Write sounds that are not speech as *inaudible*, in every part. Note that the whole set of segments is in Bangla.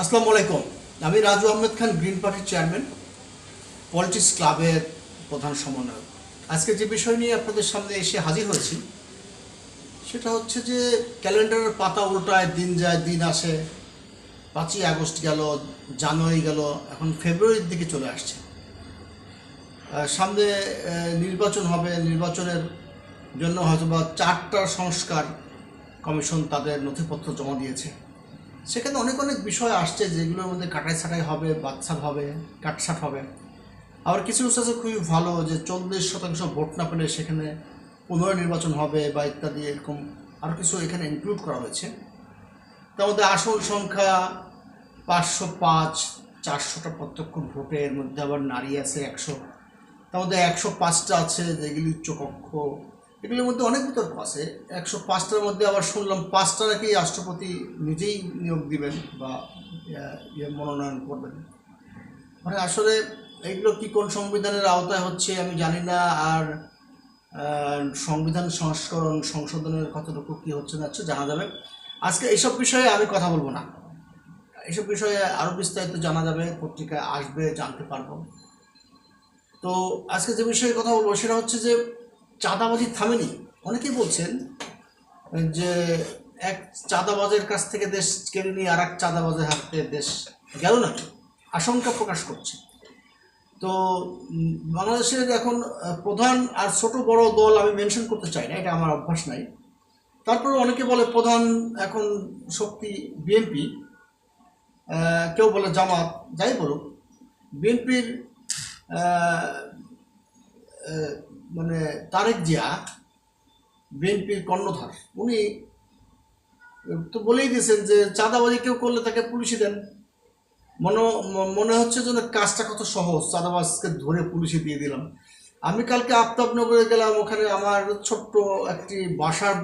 আসসালামু আলাইকুম। আমি রাজু আহমেদ খান, গ্রিন পার্টির চেয়ারম্যান, পলিটিক্স ক্লাবের প্রধান সমন্বয়ক। আজকে যে বিষয় নিয়ে আপনাদের সামনে এসে হাজির হয়েছি, সেটা হচ্ছে যে ক্যালেন্ডারের পাতা উল্টায়, দিন যায়, দিন আসে। পাঁচই আগস্ট গেল, জানুয়ারি গেল, এখন ফেব্রুয়ারির দিকে চলে আসছে। সামনে নির্বাচন হবে, নির্বাচনের জন্য হয়তোবা চারটা সংস্কার কমিশন তাদের নথিপত্র জমা দিয়েছে। সেখানে অনেক অনেক বিষয় আসছে যেগুলোর মধ্যে কাটাই ছাটাই হবে বাচ্চা হবে, কাটছাট হবে। আবার কিছু কিছু আছে খুবই ভালো যে চল্লিশ শতাংশ ভোট না পেলে সেখানে পুনর্নির্বাচন হবে বা ইত্যাদি এরকম আরও কিছু এখানে ইনক্লুড করা হয়েছে। তার মধ্যে আসল সংখ্যা পাঁচশো পাঁচ, চারশোটা প্রত্যক্ষ ভোটের মধ্যে আবার নারী আছে একশো। তার মধ্যে একশো পাঁচটা আছে যেগুলি উচ্চকক্ষ এগুলোর মধ্যে অনেক বিতর্ক আছে। একশো পাঁচটার মধ্যে আবার শুনলাম পাঁচটা নাকি রাষ্ট্রপতি নিজেই নিয়োগ দিবেন বা ইয়ে মনোনয়ন করবেন। মানে আসলে এগুলো কি কোন সংবিধানের আওতায় হচ্ছে আমি জানি না। আর সংবিধান সংস্করণ সংশোধনের কতটুকু কি হচ্ছে না হচ্ছে জানা যাবে। আজকে এইসব বিষয়ে আমি কথা বলব না। এইসব বিষয়ে আরও বিস্তারিত জানা যাবে, পত্রিকায় আসবে, জানতে পারব। তো আজকে যে বিষয়ে কথা বলব সেটা হচ্ছে যে চাঁদাবাজি থামেনি। অনেকেই বলছেন যে এক চাঁদাবাজের কাছ থেকে দেশ কেড়ে নিয়ে আর এক চাঁদাবাজের হাতে দেশ গেল নাকি? আশঙ্কা প্রকাশ করছে। তো বাংলাদেশের এখন প্রধান আর ছোট বড় দল আমি মেনশন করতে চাই না, এটা আমার অভ্যাস নাই। তারপরে অনেকে বলে প্রধান এখন শক্তি বিএনপি কেউ বলে জামাত, যাই বলুক। বিএনপির মানে তারেক জিয়া, বিএনপির কর্ণধার, উনি তো বলেই দিয়েছেন যে চাঁদাবাজি কেউ করলে তাকে পুলিশে দেন। মনে মনে হচ্ছে যেন কাজটা কত সহজ, চাঁদাবাজকে ধরে পুলিশে দিয়ে দিলাম। আমি কালকে আফতাবনগরে গেলাম, ওখানে আমার ছোট্ট একটি বাসার,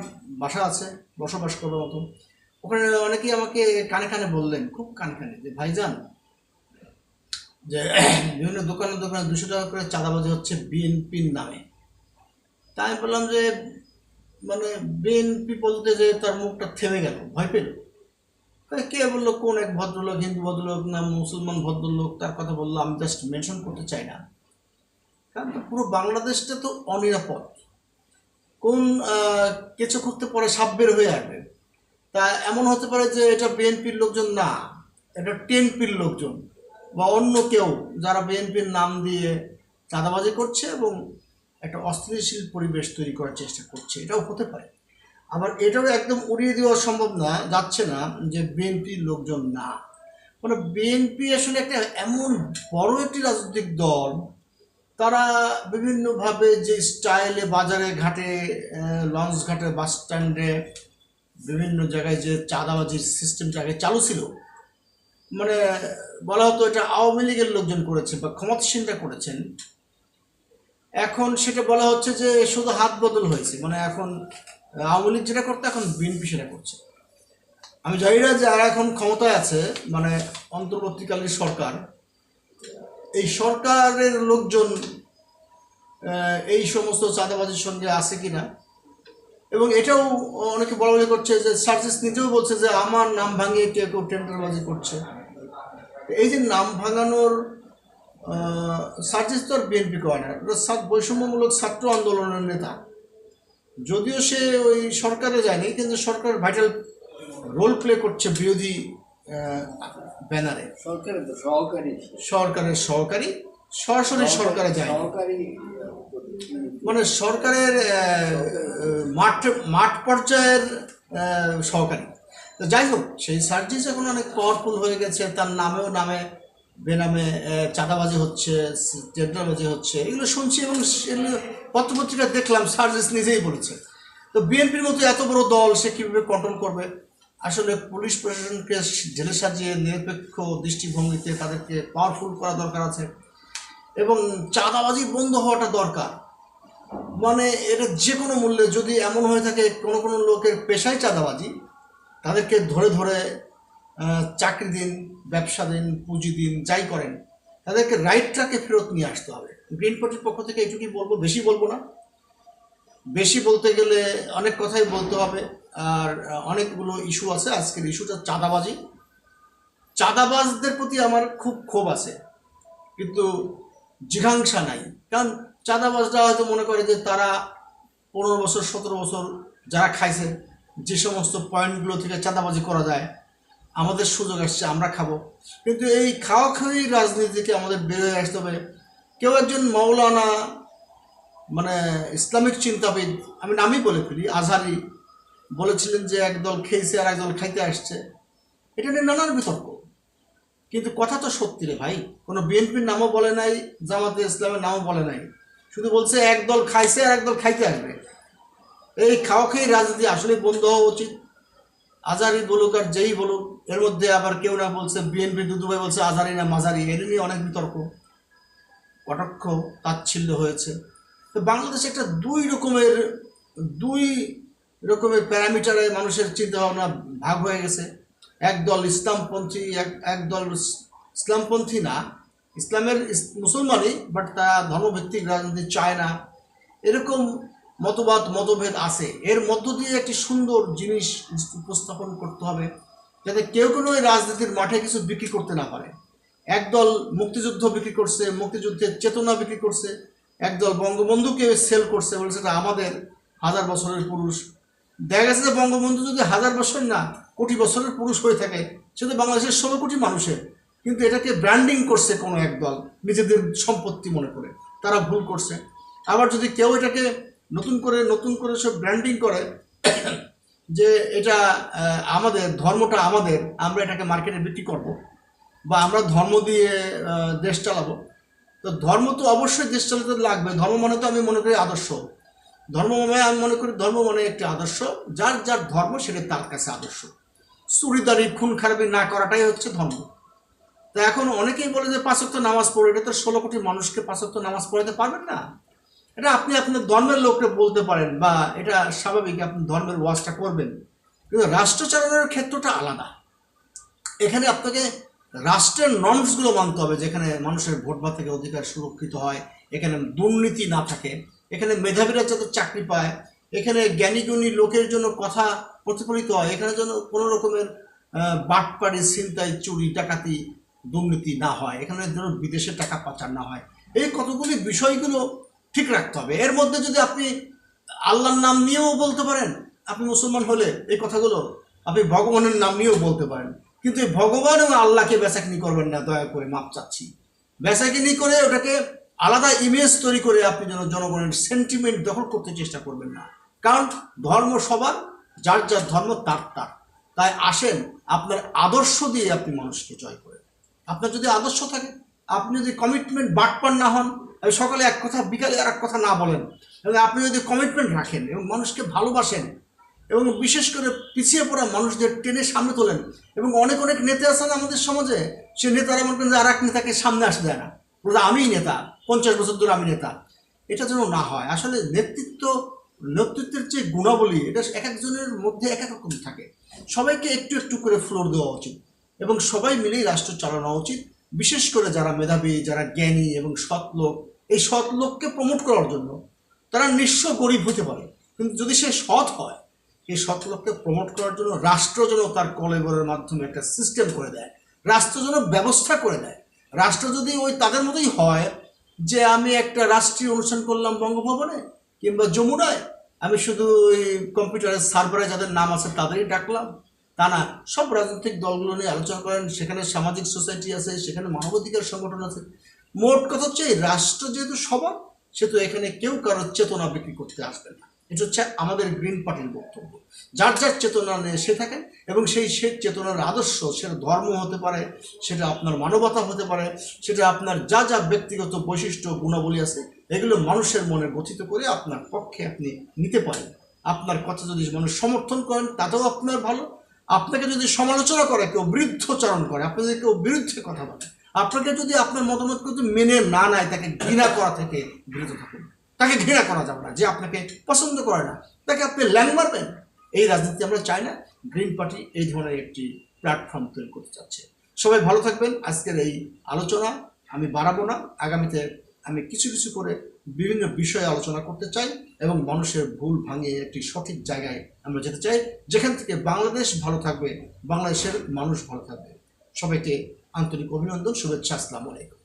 বাসা আছে, বসবাস করার মতো। ওখানে অনেকেই আমাকে কানে কানে বললেন, খুব কানে কানে, যে ভাইজান, যে *clears throat* বিভিন্ন দোকানে দোকানে দুশো টাকা করে চাঁদাবাজি হচ্ছে বিএনপির নামে। তাই আমি বললাম যে মানে বিএনপি বলতে যে তার মুখটা থেমে গেল, ভয় পেল। কে বলল, কোন এক ভদ্রলোক, হিন্দু ভদ্রলোক না মুসলমান ভদ্রলোক, তার কথা বলল, আমি জাস্ট মেনশন করতে চাই না। কারণ তো পুরো বাংলাদেশটা তো অনিরাপদ। কোন কিছু করতে পরে সাপ বের হয়ে আসবে। তা এমন হতে পারে যে এটা বিএনপির লোকজন না, এটা টেনপির লোকজন, বা অন্য কেউ যারা বিএনপির নাম দিয়ে চাঁদাবাজি করছে এবং একটা অস্থিতিশীল পরিবেশ তৈরি করার চেষ্টা করছে। এটাও হতে পারে। আবার এটাও একদম উড়িয়ে দেওয়া সম্ভব না, যাচ্ছে না যে বিএনপির লোকজন না। মানে বিএনপি আসলে একটা এমন বড় একটি রাজনৈতিক দল, তারা বিভিন্নভাবে যে স্টাইলে বাজারে ঘাটে লঞ্চ ঘাটে, বাস স্ট্যান্ডে বিভিন্ন জায়গায় যে চাঁদাবাজির সিস্টেমটা আগে চালু ছিল মানে বলা হতো এটা আওয়ামী লীগের লোকজন করেছে বা ক্ষমতাসীনরা করেছেন। এখন সেটা বলা হচ্ছে যে শুধু হাত বদল হয়েছে। মানে এখন, আওয়ামী লীগ যেটা করতো, এখন বিএনপি সেটা করছে। আমি জানি না যে আর এখন ক্ষমতায় আছে মানে অন্তর্বর্তীকালীন সরকার। এই সরকারের লোকজন এই সমস্ত চাঁদাবাজির সঙ্গে আছে কি না এবং এটাও অনেকে বলা বলি করছে যে সার্জিস নিজেও বলছে যে আমার নাম ভাঙিয়ে কেউ কেউ টেন্ডারবাজি করছে। এই যে নাম ভাঙানোর সার্জিস তো বিএনপি করে না। বৈষম্যমূলক ছাত্র আন্দোলনের নেতা। যদিও সে ওই সরকারে যায়নি কিন্তু সরকার ভাইটাল রোল প্লে করছে বিরোধী ব্যানারে। সরকারের তো সহকারী। সরকারের সহকারী সরাসরি সরকারে যায় মানে সরকারের মাঠ মাঠ পর্যায়ের সহকারী। তো যাই হোক সেই সার্জিস এখন অনেক পাওয়ারফুল হয়ে গেছে তার নামেও নামে বেনামে চাঁদাবাজি হচ্ছে টেন্ডারবাজি হচ্ছে, এগুলো শুনছি এবং পত্রপত্রিকা দেখলাম, সার্জিস নিজেই বলেছে। তো বিএনপির মতো এত বড় দল, সে কীভাবে কন্ট্রোল করবে? আসলে পুলিশ প্রশাসনকে জেলে সাজিয়ে নিরপেক্ষ দৃষ্টিভঙ্গিতে তাদেরকে পাওয়ারফুল করা দরকার আছে এবং চাঁদাবাজি বন্ধ হওয়াটা দরকার। মানে এটা যে কোনো মূল্যে যদি এমন হয়ে থাকে, কোনো কোনো লোকের পেশায় চাঁদাবাজি, তাদেরকে ধরে ধরে চাকরি দিন, ব্যবসা দিন, পুঁজি দিন, যাই করেন, তাদেরকে রাইট ট্র্যাকে ফেরত নিয়ে আসতে হবে। গ্রিন পার্টির পক্ষ থেকে এইটুকুই বলব, বেশি বলব না। বেশি বলতে গেলে অনেক কথাই বলতে হবে, আর অনেকগুলো ইস্যু আছে। আজকের ইস্যুটা চাঁদাবাজি। চাঁদাবাজদের প্রতি আমার খুব ক্ষোভ আছে, কিন্তু জিঘাংসা নাই। কারণ চাঁদাবাজরা হয়তো মনে করে যে তারা পনেরো বছর, সতেরো বছর যারা খাইছে যে সমস্ত পয়েন্টগুলো থেকে চাঁদাবাজি করা যায় আমাদের সুযোগ আসছে, আমরা খাব। কিন্তু এই খাওয়া খাওয়ি রাজনীতি থেকে আমাদের বেরোয় আসতে হবে। কেউ একজন মৌলানা মানে ইসলামিক চিন্তাবিদ, আমি নামই বলে ফেলি, আজহারি, বলেছিলেন যে একদল খেয়েছে আর একদল খাইতে আসছে। এটা নিয়ে নানান বিতর্ক। কিন্তু কথা তো সত্যি রে ভাই, কোনো বিএনপির নামও বলে নাই, জামাতে ইসলামের নামও বলে নাই। শুধু বলছে একদল খাইছে আর একদল খাইতে আসবে। এই খাওয়া খেয়ে রাজনীতি আসলে বন্ধ হওয়া উচিত। আজারি বলুক আর যেই বলুক, এর মধ্যে আবার কেউ না বলছে বিএনপি দুদুভাই বলছে আজারি না মাজারি এর নিয়ে অনেক বিতর্ক, কটাক্ষ, তাচ্ছিল্য হয়েছে। তো বাংলাদেশে একটা দুই রকমের দুই রকমের প্যারামিটারে মানুষের চিন্তাভাবনা ভাগ হয়ে গেছে। একদল ইসলামপন্থী, এক, একদল ইস- ইসলামপন্থী না, ইসলামের মুসলমানই বাট তারা ধর্মভিত্তিক রাজনীতি চায় না। এরকম মতবাদ, মতভেদ আছে। এর মধ্য দিয়ে একটি সুন্দর জিনিস উপস্থাপন করতে হবে, যাতে কেউ কোনো রাজনীতির মাঠে কিছু বিক্রি করতে না পারে। একদল মুক্তিযুদ্ধ বিক্রি করছে, মুক্তিযুদ্ধের চেতনা বিক্রি করছে, একদল বঙ্গবন্ধুকে সেল করছে বলছে এটা আমাদের হাজার বছরের পুরুষ। দেখা গেছে যে বঙ্গবন্ধু যদি হাজার বছর না, কোটি বছরের পুরুষ হয়ে থাকে সেটা বাংলাদেশের ষোলো কোটি মানুষের। কিন্তু এটাকে ব্র্যান্ডিং করছে কোনো একদল, নিজেদের সম্পত্তি মনে করে। তারা ভুল করছে। আবার যদি কেউ এটাকে নতুন করে নতুন করে সব ব্র্যান্ডিং করে যে এটা আমাদের, ধর্মটা আমাদের, আমরা এটাকে মার্কেটে বিক্রি করব বা আমরা ধর্ম দিয়ে দেশ চালাবো। তো ধর্ম তো অবশ্যই দেশ চালাতে লাগবে। ধর্ম মানে তো আমি মনে করি আদর্শ। ধর্ম মানে আমি মনে করি ধর্ম মানে একটি আদর্শ। যার যার ধর্ম সেটা তার কাছে আদর্শ। চুরিদারি খুন খারাপি না করাটাই হচ্ছে ধর্ম। তা এখন অনেকেই বলে যে পাঁচক্ত নামাজ পড়ে, এটা তো ষোলো কোটি মানুষকে পাঁচক্ত নামাজ পড়াতে পারবেন না। এটা আপনি আপনার ধর্মের লোককে বলতে পারেন বা এটা স্বাভাবিক আপনি ধর্মের ওয়াজটা করবেন। কিন্তু রাষ্ট্র চালানোর ক্ষেত্রটা আলাদা। এখানে আপনাকে রাষ্ট্রের নর্মসগুলো মানতে হবে, যেখানে মানুষের ভোট বা থেকে অধিকার সুরক্ষিত হয়, এখানে দুর্নীতি না থাকে, এখানে মেধাবীরা যাতে চাকরি পায়, এখানে জ্ঞানীগুণী লোকের জন্য কথা প্রতিফলিত হয়, এখানে যেন কোনো রকমের বাটপাড়ি, ছিনতাই, চুরি, ডাকাতি, দুর্নীতি না হয়, এখানে যেন বিদেশে টাকা পাচার না হয়। এই কতগুলি বিষয়গুলো ঠিক রাখতে হবে। এর মধ্যে যদি আপনি আল্লাহর নাম নিয়েও বলতে পারেন, আপনি মুসলমান হলে এই কথাগুলো আপনি ভগবানের নাম নিয়েও বলতে পারেন। কিন্তু এই ভগবান এবং আল্লাহকে বেচাকিনি করবেন না, দয়া করে মাপ চাচ্ছি। বেচাকিনি করে ওটাকে আলাদা ইমেজ তৈরি করে আপনি যেন জনগণের সেন্টিমেন্ট দখল করতে চেষ্টা করবেন না। কারণ ধর্ম সবার, যার যার ধর্ম তার তার। তাই আসেন, আপনার আদর্শ দিয়ে আপনি মানুষকে জয় করেন। আপনার যদি আদর্শ থাকে, আপনি যদি কমিটমেন্ট বাটপার না হন সকালে এক কথা, বিকালে আর এক কথা না বলেন। এবং আপনি যদি কমিটমেন্ট রাখেন এবং মানুষকে ভালোবাসেন এবং বিশেষ করে পিছিয়ে পড়া মানুষদের টেনে সামনে তোলেন এবং অনেক অনেক নেতা আছেন আমাদের সমাজে, সে নেতারা মনে করেন যে আর এক নেতাকে সামনে আসতে দেয় না। বলে আমিই নেতা, পঞ্চাশ বছর ধরে আমি নেতা। এটা যেন না হয়। আসলে নেতৃত্ব, নেতৃত্বের যে গুণাবলী, এটা এক একজনের মধ্যে এক এক রকম থাকে। সবাইকে একটু একটু করে ফ্লোর দেওয়া উচিত এবং সবাই মিলেই রাষ্ট্র চালানো উচিত। বিশেষ করে যারা মেধাবী, যারা জ্ঞানী এবং সৎ লোক, এই সৎ লোককে প্রমোট করার জন্য তারা নিঃস্ব গরিব হতে পারে। কিন্তু যদি সে সৎ হয়, এই সৎ লোককে প্রমোট করার জন্য রাষ্ট্র যেন তার কলেবরের মাধ্যমে একটা সিস্টেম করে দেয়, রাষ্ট্র যেন ব্যবস্থা করে দেয়। রাষ্ট্র যদি ওই তাদের মতোই হয় যে আমি একটা রাষ্ট্রীয় অনুষ্ঠান করলাম বঙ্গভবনে কিংবা যমুনায়, আমি শুধু ওই কম্পিউটারের সার্ভারে যাদের নাম আছে তাদেরই ডাকলাম। তা না সব রাজনৈতিক দলগুলো নিয়ে আলোচনা করেন, সেখানে সামাজিক সোসাইটি আছে, সেখানে মানবাধিকার সংগঠন আছে। মোট কথা হচ্ছে রাষ্ট্র যেহেতু সবার, সেহেতু এখানে কেউ কারোর চেতনা বিক্রি করতে আসবে না। এটা হচ্ছে আমাদের গ্রিন পার্টির বক্তব্য। যার যার চেতনা নিয়ে সে থাকেন এবং সেই সে চেতনার আদর্শ, সেটা ধর্ম হতে পারে, সেটা আপনার মানবতা হতে পারে, সেটা আপনার যা যা ব্যক্তিগত বৈশিষ্ট্য, গুণাবলী আছে, এগুলো মানুষের মনে গঠিত করে আপনার পক্ষে আপনি নিতে পারেন। আপনার কথা যদি মানুষ সমর্থন করেন, তাতেও আপনার ভালো। আপনাকে যদি সমালোচনা করে, কেউ বৃদ্ধচারণ করে আপনি যদি কেউ বিরুদ্ধে কথা বলে, আপনাকে যদি আপনার মতামত কিন্তু মেনে না নেয়, তাকে ঘৃণা করা থেকে বিরত থাকুন। তাকে ঘৃণা করা যাবে না, যে আপনাকে পছন্দ করে না। তাকে আপনি ল্যাং মারবেন। এই রাজনীতি আমরা চাই না। গ্রিন পার্টি এই ধরনের একটি প্ল্যাটফর্ম তৈরি করতে চাচ্ছে। সবাই ভালো থাকবেন। আজকের এই আলোচনা আমি বাড়াবো না। আগামীতে আমি কিছু কিছু করে বিভিন্ন বিষয়ে আলোচনা করতে চাই এবং মানুষের ভুল ভাঙিয়ে একটি সঠিক জায়গায় আমরা যেতে চাই, যেখান থেকে বাংলাদেশ ভালো থাকবে, বাংলাদেশের মানুষ ভালো থাকবে। সবাইকে আন্তরিক অভিনন্দন, শুভেচ্ছা, আসসালামু আলাইকুম।